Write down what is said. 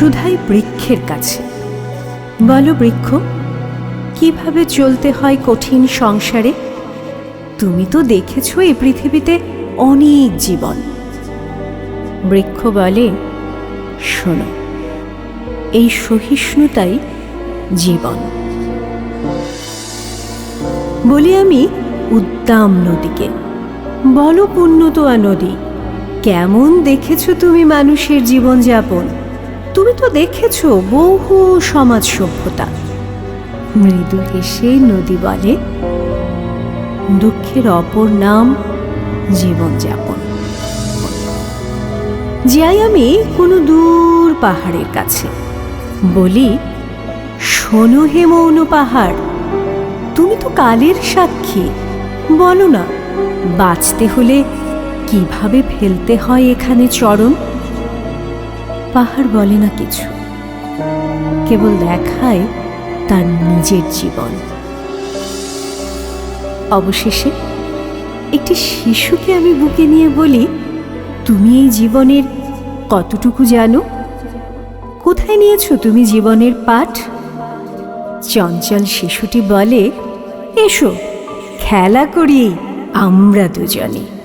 সুধাই বৃক্ষের কাছে। বলো বৃক্ষ, কীভাবে চলতে হয় কঠিন সংসারে? তুমি তো দেখেছ এই পৃথিবীতে অনেক জীবন। বৃক্ষ বলে, শোনো, এই সহিষ্ণুতাই জীবন। বলি আমি, উদ্দাম নদীকে। বলো পুণ্যতোয়া নদী, কেমন দেখেছ তুমি মানুষের জীবনযাপন? তুমি তো দেখেছ বহু সমাজ সভ্যতা। মৃদু হেসে নদী বলে, দুঃখের অপর নাম জীবনযাপন যাই আমি কোনো দূর পাহাড়ের কাছে বলি, শোনো হে মৌন পাহাড়, তুমি তো কালের সাক্ষী। বলো না, বাঁচতে হলে কীভাবে ফেলতে হয় এখানে চরণ? পাহাড় বলে না কিছু। কেবল দেখায় তার নিজের জীবন। অবশেষে একটি শিশুকে আমি বুকে নিয়ে বলি, তুমি এই জীবনের কতটুকু জানো? কোথায় নিয়েছো তুমি জীবনের পাঠ? চঞ্চল শিশুটি বলে, এসো, খেলা করি আমরা দুজনে।